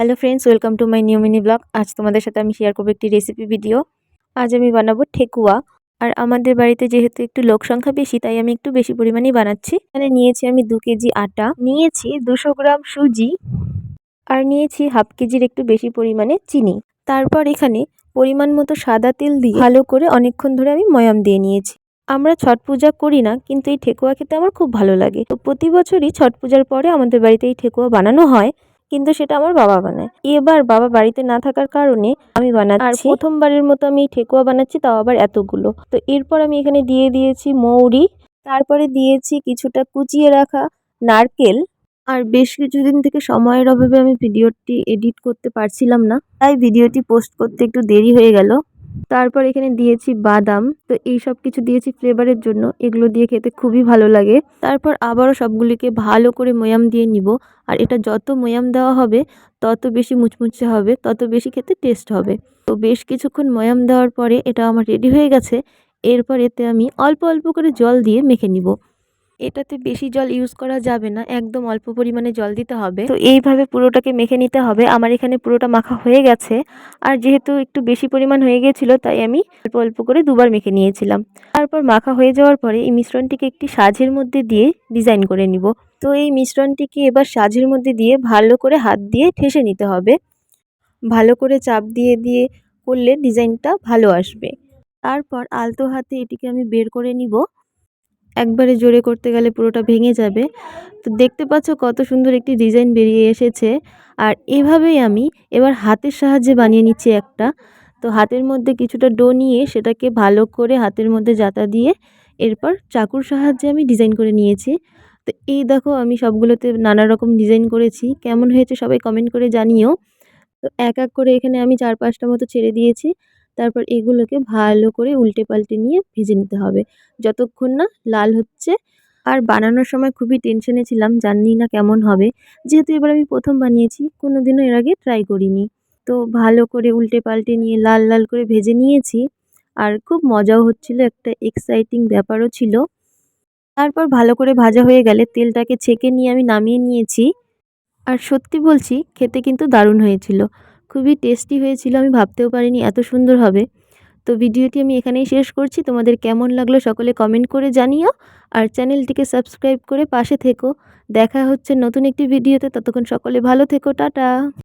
Hello friends welcome to my new mini blog আজ তোমাদের সাথে আমি শেয়ার করব একটি রেসিপি ভিডিও আজ আমি বানাবো ঠেকুয়া। আর আমাদের বাড়িতে যেহেতু একটু লোক সংখ্যা বেশি, তাই আমি একটু বেশি পরিমাণেই বানাচ্ছি। এখানে নিয়েছি আমি দু কেজি আটা, নিয়েছি দুশো গ্রাম সুজি, আর নিয়েছি হাফ কেজির একটু বেশি পরিমাণে চিনি। তারপর এখানে পরিমাণ মতো সাদা তেল দিয়ে ভালো করে অনেকক্ষণ ধরে আমি ময়াম দিয়ে নিয়েছি। আমরা ছট পূজা করি না, কিন্তু এই ঠেকুয়া খেতে আমার খুব ভালো লাগে। তো প্রতি বছরই ছট পূজার পরে আমাদের বাড়িতে এই ঠেকুয়া বানানো হয়। কিন্তু সেটা আমার বাবা বানায়। এবার বাবা বাড়িতে না থাকার কারণে আমি বানাচ্ছি। আর প্রথমবারের মতো আমি ঠেকুয়া বানাচ্ছি, তাও আবার এতগুলো। তো এরপর আমি এখানে দিয়ে দিয়েছি মৌরি, তারপরে দিয়েছি কিছুটা কুচিয়ে রাখা নারকেল। আর বেশ কিছুদিন থেকে সময়ের অভাবে আমি ভিডিওটি এডিট করতে পারছিলাম না, তাই ভিডিওটি পোস্ট করতে একটু দেরি হয়ে গেল। তারপর এখানে দিয়েছি বাদাম। তো এই সব কিছু দিয়েছি ফ্লেভারের জন্য। এগুলো দিয়ে খেতে খুবই ভালো লাগে। তারপর আবারও সবগুলিকে ভালো করে ময়াম দিয়ে নিব। আর এটা যত ময়াম দেওয়া হবে, তত বেশি মুচমুচে হবে, তত বেশি খেতে টেস্ট হবে। তো বেশ কিছুক্ষণ ময়াম দেওয়ার পরে এটা আমার রেডি হয়ে গেছে। এরপর এতে আমি অল্প অল্প করে জল দিয়ে মেখে নিব। এটাতে বেশি জল ইউজ করা যাবে না, একদম অল্প পরিমাণে জল দিতে হবে। তো এইভাবে পুরোটাকে মেখে নিতে হবে। আমার এখানে পুরোটা মাখা হয়ে গেছে। আর যেহেতু একটু বেশি পরিমাণ হয়ে গেছিল, তাই আমি অল্প অল্প করে দুবার মেখে নিয়েছিলাম। তারপর মাখা হয়ে যাওয়ার পরে এই মিশ্রণটিকে একটি সাজের মধ্যে দিয়ে ডিজাইন করে নিব। তো এই মিশ্রণটিকে এবার সাজের মধ্যে দিয়ে ভালো করে হাত দিয়ে ঠেসে নিতে হবে। ভালো করে চাপ দিয়ে দিয়ে করলে ডিজাইনটা ভালো আসবে। তারপর আলতো হাতে এটিকে আমি বের করে নিব। একবারে জোরে করতে গেলে পুরোটা ভেঙে যাবে। তো দেখতে পাচ্ছ কত সুন্দর একটি ডিজাইন বেরিয়ে এসেছে। আর এভাবেই আমি এবার হাতের সাহায্যে বানিয়ে নিচ্ছি একটা। তো হাতের মধ্যে কিছুটা ডো নিয়ে সেটাকে ভালো করে হাতের মধ্যে জাতা দিয়ে এরপর চাকুর সাহায্যে আমি ডিজাইন করে নিয়েছি। তো এই দেখো আমি সবগুলোতে নানা রকম ডিজাইন করেছি। কেমন হয়েছে সবাই কমেন্ট করে জানিও। তো এক এক করে এখানে আমি চার পাঁচটা মতো ছেড়ে দিয়েছি। তারপর এগুলোকে ভালো করে উল্টে পাল্টে নিয়ে ভেজে নিতে হবে। যতক্ষণ না লাল হচ্ছে। আর বানানোর সময় খুবই টেনশনে ছিলাম, জানি না কেমন হবে। যেহেতু এবার আমি প্রথম বানিয়েছি কোনো দিনও এর আগে ট্রাই করিনি। তো ভালো করে উল্টে পাল্টে নিয়ে লাল লাল করে ভেজে নিয়েছি। আর খুব মজাও হচ্ছিল, একটা এক্সাইটিং ব্যাপারও ছিল। তারপর ভালো করে ভাজা হয়ে গেলে তেলটাকে ছেঁকে নিয়ে আমি নামিয়ে নিয়েছি। আর সত্যি বলছি, খেতে কিন্তু দারুণ হয়েছিল। খুবই টেস্টি হয়েছিল, আমি ভাবতেও পারিনি এত সুন্দর হবে। তো ভিডিওটি আমি এখানেই শেষ করছি, তোমাদের কেমন লাগল সকলে কমেন্ট করে জানিও, আর চ্যানেলটিকে সাবস্ক্রাইব করে পাশে থেকো। দেখা হচ্ছে নতুন একটি ভিডিওতে, ততক্ষণ সকলে ভালো থেকো, টাটা!